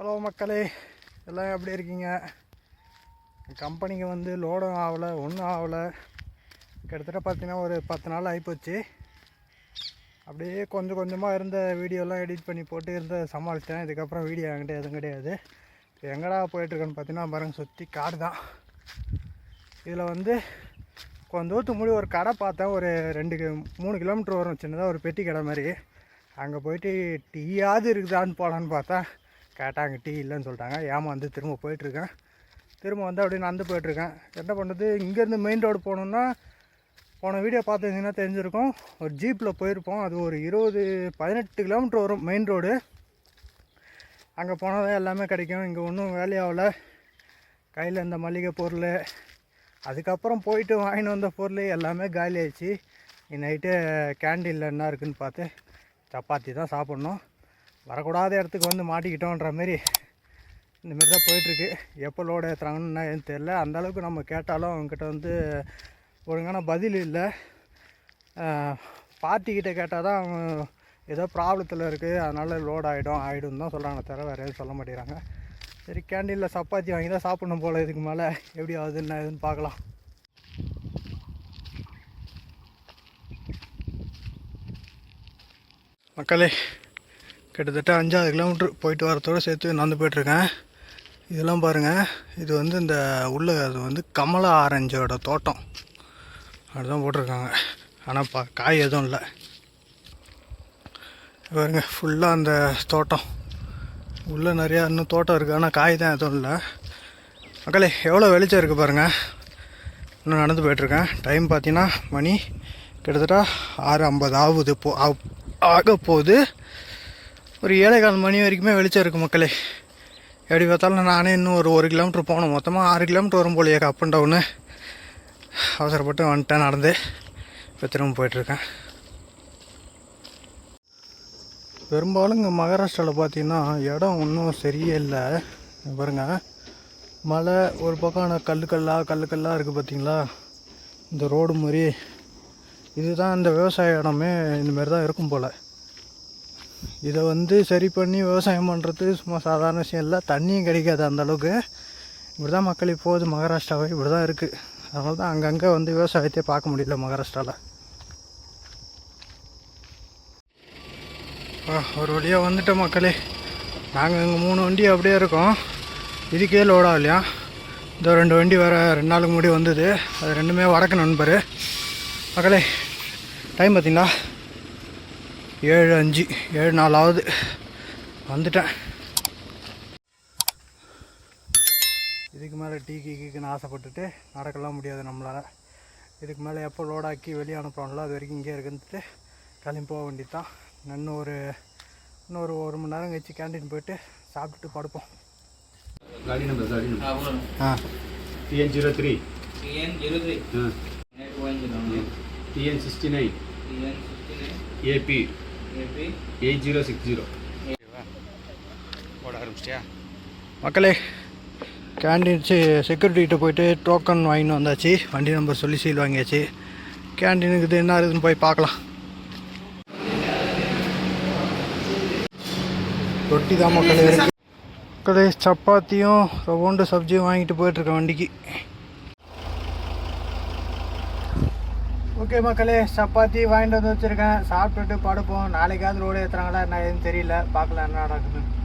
Hello மக்களே எல்லாம் எப்படி இருக்கீங்க? கம்பெனிக்கு வந்து லோடும் ஆகலை ஒன்றும் ஆகலை. கிட்டத்தட்ட பார்த்தீங்கன்னா ஒரு பத்து நாள் ஆகிப்போச்சு அப்படியே கொஞ்சம் கொஞ்சமாக இருந்த வீடியோலாம் எடிட் பண்ணி போட்டு இருந்த சமாளித்தேன் இதுக்கப்புறம் வீடியோ என்கிட்ட எதுவும் கிடையாது. இப்போ எங்கடா போயிட்டுருக்கேன்னு பார்த்தீங்கன்னா பாருங்க சுற்றி காடு தான். இதில் வந்து கொஞ்சம் தூரத்துக்கு முன்னாடி ஒரு கடை பார்த்தேன். ஒரு ரெண்டு மூணு கிலோமீட்டர் வரும் சின்னதாக ஒரு பெட்டி கடை மாதிரி. அங்கே போயிட்டு டீயாவது இருக்குதான்னு போகலான்னு பார்த்தா கேட்டாங்க டீ இல்லைன்னு சொல்லிட்டாங்க ஏமாந்து திரும்ப போயிட்டுருக்கேன். திரும்ப வந்து அப்படியே நடந்து போயிட்டுருக்கேன். என்ன பண்ணுறது இங்கேருந்து மெயின் ரோடு போகணுன்னா போன வீடியோ பார்த்துருந்தீங்கன்னா தெரிஞ்சிருக்கும். ஒரு ஜீப்பில் போயிருப்போம். அது ஒரு இருபது பதினெட்டு கிலோமீட்டர் வரும் மெயின் ரோடு அங்கே போனால் தான் எல்லாமே கிடைக்கும். இங்கே ஒன்றும் வேலையாகல கையில் இந்த மளிகை பொருள். அதுக்கப்புறம் போயிட்டு வாங்கிட்டு வந்த பொருள் எல்லாமே காலி ஆயிடுச்சு நைட்டு கேண்டீனில் என்ன இருக்குதுன்னு பார்த்து சப்பாத்தி தான் சாப்பிட்ணும். வரக்கூடாத இடத்துக்கு வந்து மாட்டிக்கிட்டோன்ற மாரி இந்தமாரி தான் போயிட்டுருக்கு. எப்போ லோடு ஏற்றுறாங்கன்னு என்ன தெரில அந்த அளவுக்கு நம்ம கேட்டாலும் அவங்கக்கிட்ட வந்து ஒழுங்கான பதில் இல்லை. பார்ட்டிக்கிட்ட கேட்டால் தான் அவங்க ஏதோ ப்ராப்ளத்தில் இருக்குது அதனால் லோட் ஆகிடும் ஆகிடும் தான் சொல்கிறாங்க தவிர வேறு எதுவும் சொல்ல மாட்டேங்கிறாங்க. சரி கேண்டீனில் சப்பாத்தி வாங்கி தான் சாப்பிடணும் போல் இதுக்கு மேலே. எப்படி ஆகுது என்ன ஏதுன்னு பார்க்கலாம். மக்களே கிட்டத்தட்ட அஞ்சாறு கிலோமீட்டர் போயிட்டு வரத்தோடு சேர்த்து நடந்து போயிட்டுருக்கேன். இதெல்லாம் பாருங்கள் இது வந்து இந்த உள்ள அது வந்து கமலா ஆரஞ்சோட தோட்டம். அப்படிதான் போட்டிருக்காங்க. ஆனால் பா காய் எதுவும் இல்லை. பாருங்க ஃபுல்லாக அந்த தோட்டம். உள்ளே நிறையா இன்னும் தோட்டம் இருக்குது ஆனால் காய் தான் எதுவும் இல்லை. மக்களே எவ்வளோ வெளிச்சம் இருக்குது பாருங்கள் இன்னும் நடந்து போயிட்டுருக்கேன். டைம் பார்த்தீங்கன்னா மணி கிட்டத்தட்ட ஆறு ஐம்பது ஆகுது போ ஆக போகுது. ஒரு ஏழை கால் மணி வரைக்குமே வெளிச்சம் இருக்குது மக்களே. எப்படி பார்த்தாலும் நானே இன்னும் ஒரு ஒரு கிலோமீட்டர் போகணும். மொத்தமாக ஆறு கிலோமீட்டர் வரும் போலியே அப் அண்ட் டவுனு அவசரப்பட்டு வந்துட்டேன் நடந்து. இப்போ திரும்ப போயிட்டுருக்கேன். பெரும்பாலும் இங்கே மகாராஷ்டிராவில் பார்த்தீங்கன்னா இடம் ஒன்றும் சரியே இல்லை. பாருங்கள் மலை ஒரு பக்கம் கல்லுக்கல்லாக கல்லுக்கல்லாக இருக்குது பார்த்தீங்களா இந்த ரோடு மாதிரி. இதுதான் இந்த விவசாய இடமே இந்தமாரி தான் இருக்கும் போல். இதை வந்து சரி பண்ணி விவசாயம் பண்ணுறது சும்மா சாதாரண விஷயம் இல்லை. தண்ணியும் கிடைக்காது அந்த அளவுக்கு. இப்படி தான் மக்கள் இப்போது மகாராஷ்டிராவை இப்படி தான் இருக்குது அதனால தான் அங்கங்கே வந்து விவசாயத்தை பார்க்க முடியல மகாராஷ்டிராவில் ஒரு வழியாக வந்துட்டோம் மக்களே. நாங்கள் இங்கே மூணு வண்டி அப்படியே இருக்கோம். இதுக்கே லோடாக இல்லையா? இந்த ரெண்டு வண்டி வேறு ரெண்டு நாளுக்கு முன்னாடி வந்தது. அது ரெண்டுமே வடக்கு நண்பர். மக்களே டைம் பார்த்தீங்களா? ஏழு அஞ்சு ஏழு நாலாவது வந்துட்டேன் இதுக்கு மேலே டீ கீக்குன்னு ஆசைப்பட்டுட்டு நடக்கலாம் முடியாது நம்மளால் இதுக்கு மேலே எப்போ லோடாக்கி வெளியே அனுப்புகிறோம்ல அது வரைக்கும் இங்கே இருக்குன்ட்டு கிளம்பி போக வேண்டியது தான் இன்னும் ஒரு இன்னொரு ஒரு மணி நேரம் கழிச்சு கேண்டீன் போயிட்டு சாப்பிட்டுட்டு படுப்போம் गाडी नंबर गाडी नंबर हा बोला ஆ T N zero three T N zero three हां eight one zero T N sixty nine T N sixty nine A P மக்களே கேண்டீன் செக்யூரிட்டிகிட்ட போயிட்டு டோக்கன் வாங்கின்னு வந்தாச்சு வண்டி நம்பர் சொல்லி சீல் வாங்கியாச்சு. கேண்டீனுக்கு இது என்ன இருக்குதுன்னு போய் பார்க்கலாம் ரொட்டி தான் மக்களே மக்களே சப்பாத்தியும் ரவுண்டு சப்ஜியும் வாங்கிட்டு போயிட்டுருக்கேன் வண்டிக்கு. ஓகே மக்களே சப்பாத்தி வாங்கிட்டு வந்து வச்சுருக்கேன். சாப்பிட்டுட்டு படுப்போம். நாளைக்காவது ரோடு ஏற்றுறாங்களா என்ன ஏதுன்னு தெரியல. பார்க்கலாம் என்ன நடக்குதுன்னு.